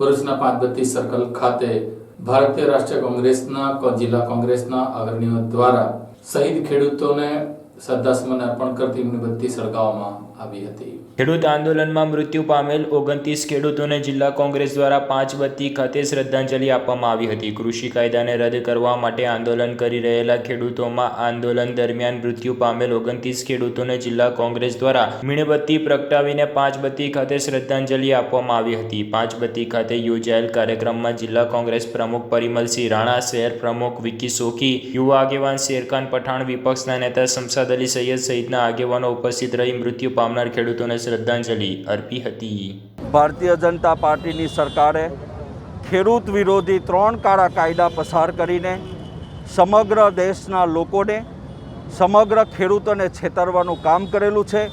ભરૂચના પાંચબત્તી સર્કલ ખાતે ભારતીય રાષ્ટ્રીય કોંગ્રેસના જિલ્લા કોંગ્રેસના અગ્રણીઓ દ્વારા શહીદ ખેડૂતોને શ્રદ્ધાસુમન અર્પણ કરતી મીણબત્તી સળગાવવામાં આવી હતી. ખેડૂત આંદોલનમાં મૃત્યુ પામેલ ઓગણત્રીસ ખેડૂતોને જિલ્લા કોંગ્રેસ દ્વારા પાંચ બત્તી ખાતે શ્રદ્ધાંજલિ આપવામાં આવી હતી. કૃષિ કાયદાને રદ કરવા માટે આંદોલન કરી રહેલા ખેડૂતોમાં આંદોલન દરમિયાન મૃત્યુ પામેલ ઓગણત્રીસ ખેડૂતોને જિલ્લા કોંગ્રેસ દ્વારા મીણબત્તી પ્રગટાવીને પાંચ બત્તી ખાતે શ્રદ્ધાંજલિ આપવામાં આવી હતી. પાંચ બત્તી ખાતે યોજાયેલ કાર્યક્રમમાં જિલ્લા કોંગ્રેસ પ્રમુખ પરિમલસિંહ રાણા, શહેર પ્રમુખ વિકી સોખી, યુવા આગેવાન શેરખાન પઠાણ વિપક્ષના નેતા શમસાદ અલી સૈયદ સહિતના આગેવાનો ઉપસ્થિત રહી મૃત્યુ પામનાર ખેડૂતોને શ્રદ્ધાંજલિ અર્પી હતી. ભારતીય જનતા પાર્ટીની સરકારે ખેડૂત વિરોધી ત્રણ કાળા કાયદા પસાર કરીને સમગ્ર દેશના લોકોને, સમગ્ર ખેડૂતોને છેતરવાનું કામ કરેલું છે.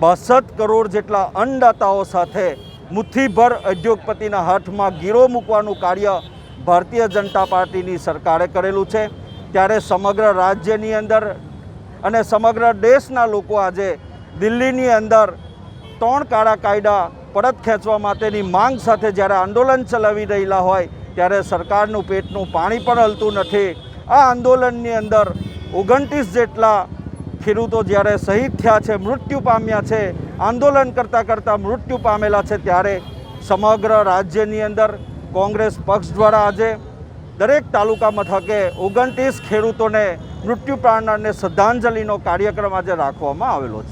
બાસઠ કરોડ જેટલા અન્નદાતાઓ સાથે મુઠ્ઠીભર ઉદ્યોગપતિના હાથમાં ગીરો મૂકવાનું કાર્ય ભારતીય જનતા પાર્ટીની સરકારે કરેલું છે. ત્યારે સમગ્ર રાજ્યની અંદર અને સમગ્ર દેશના લોકો આજે દિલ્હીની અંદર ત્રણ કાળા કાયદા પરત ખેંચવા માટેની માંગ સાથે જ્યારે આંદોલન ચલાવી રહેલા હોય, ત્યારે સરકારનું પેટનું પાણી પણ હલતું નથી. આ આંદોલનની અંદર ઓગણત્રીસ જેટલા ખેડૂતો જ્યારે શહીદ થયા છે, મૃત્યુ પામ્યા છે, આંદોલન કરતાં કરતાં મૃત્યુ પામેલા છે, ત્યારે સમગ્ર રાજ્યની અંદર કોંગ્રેસ પક્ષ દ્વારા આજે દરેક તાલુકા મથકે ઓગણત્રીસ ખેડૂતોને મૃત્યુ પામનારને શ્રદ્ધાંજલિનો કાર્યક્રમ આજે રાખવામાં આવેલો છે.